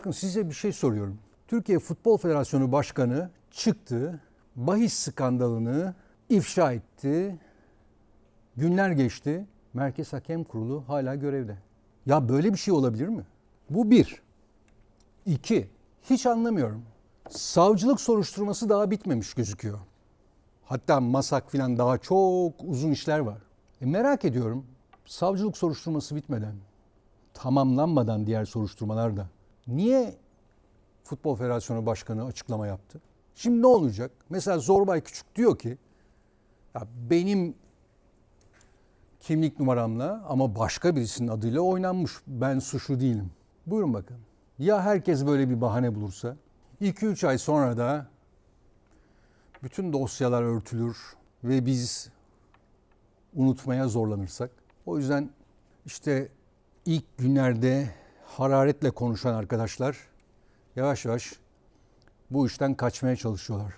Bakın size bir şey soruyorum. Türkiye Futbol Federasyonu Başkanı çıktı, bahis skandalını ifşa etti. Günler geçti. Merkez Hakem Kurulu hala görevde. Ya böyle bir şey olabilir mi? Bu bir. İki. Hiç anlamıyorum. Savcılık soruşturması daha bitmemiş gözüküyor. Hatta masak filan daha çok uzun işler var. E merak ediyorum. Savcılık soruşturması bitmeden, tamamlanmadan diğer soruşturmalar da niye Futbol Federasyonu Başkanı açıklama yaptı? Şimdi ne olacak? Mesela Zorbay Küçük diyor ki ya benim kimlik numaramla ama başka birisinin adıyla oynanmış. Ben suçlu değilim. Buyurun bakın. Ya herkes böyle bir bahane bulursa? 2-3 ay sonra da bütün dosyalar örtülür ve biz unutmaya zorlanırsak. O yüzden işte ilk günlerde hararetle konuşan arkadaşlar yavaş yavaş bu işten kaçmaya çalışıyorlar.